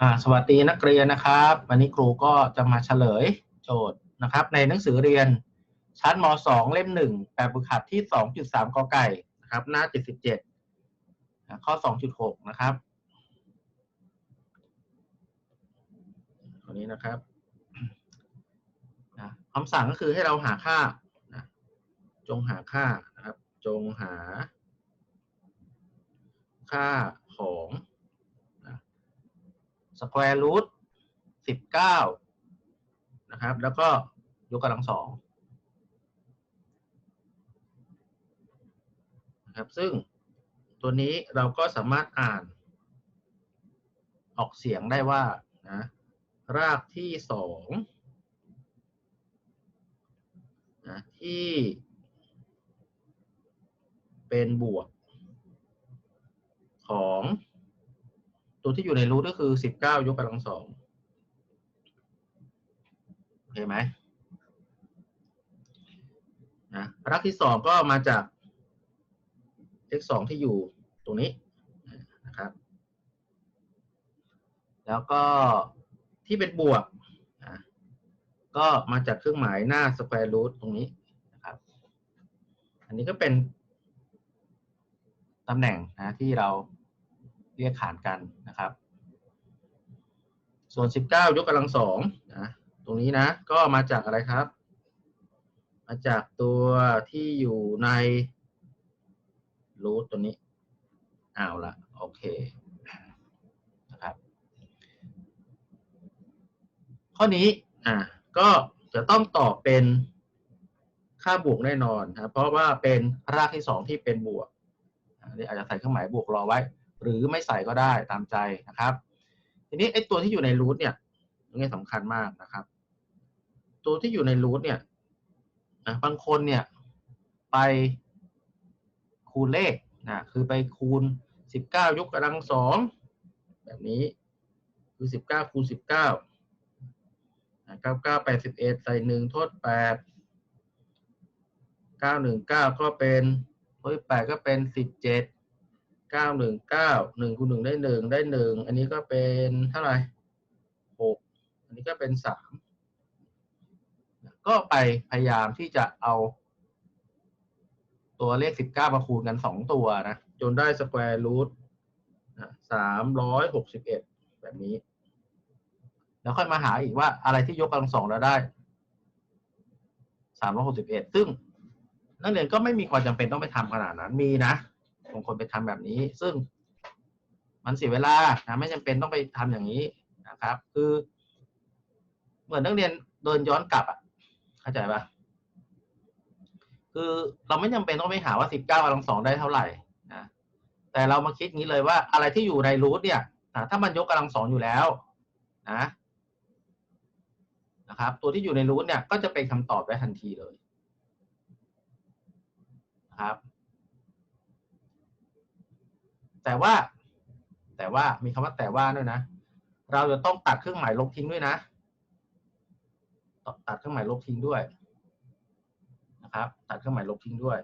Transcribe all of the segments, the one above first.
อ่าสวัสดีนักเรียนนะครับ วันนี้ครูก็จะมาเฉลยโจทย์นะครับ ในหนังสือเรียนชั้นม .2 เล่ม1แบบฝึกหัดที่ 2.3 กไก่นะครับ หน้า 77 ข้อ 2.6 นะครับตัวนี้นะครับคำสั่งก็คือให้เราหาค่า จงหาค่านะครับ จงหา ค่าของ สแควร์รูทสิบเก้านะครับ แล้วก็ยกกำลังสองนะครับ ซึ่งตัวนี้เราก็สามารถอ่าน ออกเสียงได้ว่านะรากที่สองนะที่เป็นบวกของ ตัวที่อยู่ในรูทก็คือสิบเก้ายกกำลังสองโอเคไหมนะรากที่สองก็มาจาก x สองที่อยู่ตรงนี้นะครับ แล้วก็ที่เป็นบวกนะก็มาจากเครื่องหมายหน้าสแควร์รูทตรงนี้นะครับ อันนี้ก็เป็นตำแหน่งนะที่เรา เรียกขานกันนะครับ ส่วน 19 ยกกำลังสองนะตรงนี้นะ ก็มาจากอะไรครับ มาจากตัวที่อยู่ในรูทตัวนี้เอาละโอเคนะครับ ข้อนี้อ่าก็จะต้องตอบเป็นค่าบวกแน่นอนครับเพราะว่าเป็นรากที่สองที่เป็นบวกอันนี้อาจจะใส่เครื่องหมายบวกรอไว้ หรือไม่ใส่ก็ได้ตามใจนะครับ ทีนี้ไอ้ตัวที่อยู่ในรูทเนี่ยตรงนี้สำคัญมากนะครับ ตัวที่อยู่ในรูทเนี่ยนะบางคนเนี่ยไปคูณเลขนะคือไปคูณ 19 ยกกำลังสองแบบนี้คือ 19 คูณ 19 99 81 ใส่ 1 โทษ 8 919 ก็เป็นโทษ8ก็เป็น 17 เก้าหนึ่งเก้าหนึ่งคูณหนึ่งได้หนึ่งได้หนึ่งอันนี้ก็เป็นเท่าไหร่หกอันนี้ก็เป็นสามก็ไปพยายามที่จะเอา ตัวเลขสิบเก้ามาคูณกันสองตัวนะจนได้สแควร์รูทสามร้อยหกสิบเอ็ดแบบนี้ แล้วค่อยมาหาอีกว่าอะไรที่ยกกำลังสองแล้วได้สามร้อยหกสิบเอ็ดซึ่งนักเรียนก็ไม่มีความจำเป็นต้องไปทำขนาดนั้นมีนะ บางคนไปทำแบบนี้ ซึ่งมันเสียเวลานะไม่จำเป็นต้องไปทำอย่างนี้นะครับ คือ เหมือนนักเรียนเดินย้อนกลับอะเข้าใจปะคือเราไม่จำเป็นต้องไปหาว่าสิบเก้ากำลังสองได้เท่าไหร่นะแต่เรามาคิดงี้เลยว่าอะไรที่อยู่ในรูทเนี่ยถ้ามันยกกำลังสองอยู่แล้วนะนะครับ ตัวที่อยู่ในรูทเนี่ยก็จะเป็นคำตอบได้ทันทีเลยนะครับ แต่ว่า แต่ว่ามีคำว่าแต่ว่าด้วยนะ เราจะต้องตัดเครื่องหมายลบทิ้งด้วยนะ ตัดเครื่องหมายลบทิ้งด้วยนะครับ ตัดเครื่องหมายลบทิ้งด้วย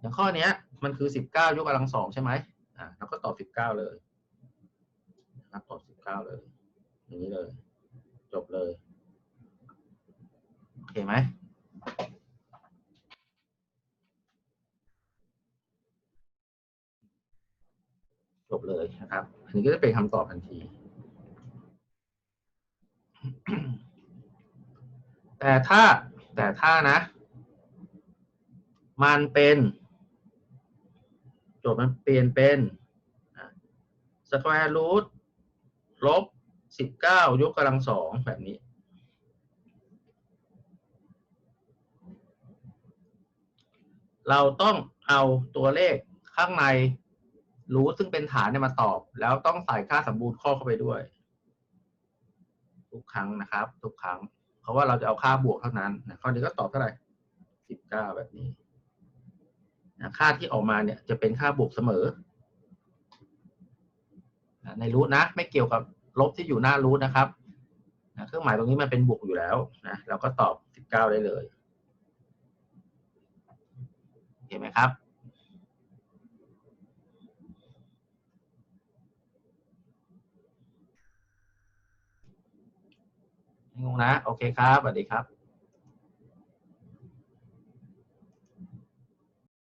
อย่างข้อนี้มันคือสิบเก้ายกกำลังสองใช่ไหมอ่าเราก็ตอบสิบเก้าเลยนะครับตอบสิบเก้าเลยอย่างนี้เลย จบเลย โอเคไหมจบเลย นะครับ อันนี้ก็จะเป็นคำตอบทันที แต่ถ้าแต่ถ้านะ มันเป็นโจทย์มันเปลี่ยนเป็นสแควร์รูทลบสิบเก้ายกกำลังสองแบบนี้ เราต้องเอาตัวเลขข้างใน รู้ซึ่งเป็นฐานเนี่ยมาตอบ แล้วต้องใส่ค่าสมบูรณ์ข้อเข้าไปด้วย ทุกครั้งนะครับ ทุกครั้ง เพราะว่าเราจะเอาค่าบวกเท่านั้นนะข้อนี้ก็ตอบเท่าไหร่สิบเก้าแบบนี้นะค่าที่ออกมาเนี่ยจะเป็นค่าบวกเสมอในรูทนะ ไม่เกี่ยวกับลบที่อยู่หน้ารูทนะครับนะเครื่องหมายตรงนี้มันเป็นบวกอยู่แล้วนะเราก็ตอบสิบเก้าได้เลย เห็นไหมครับ งงนะ โอเคครับสวัสดีครับ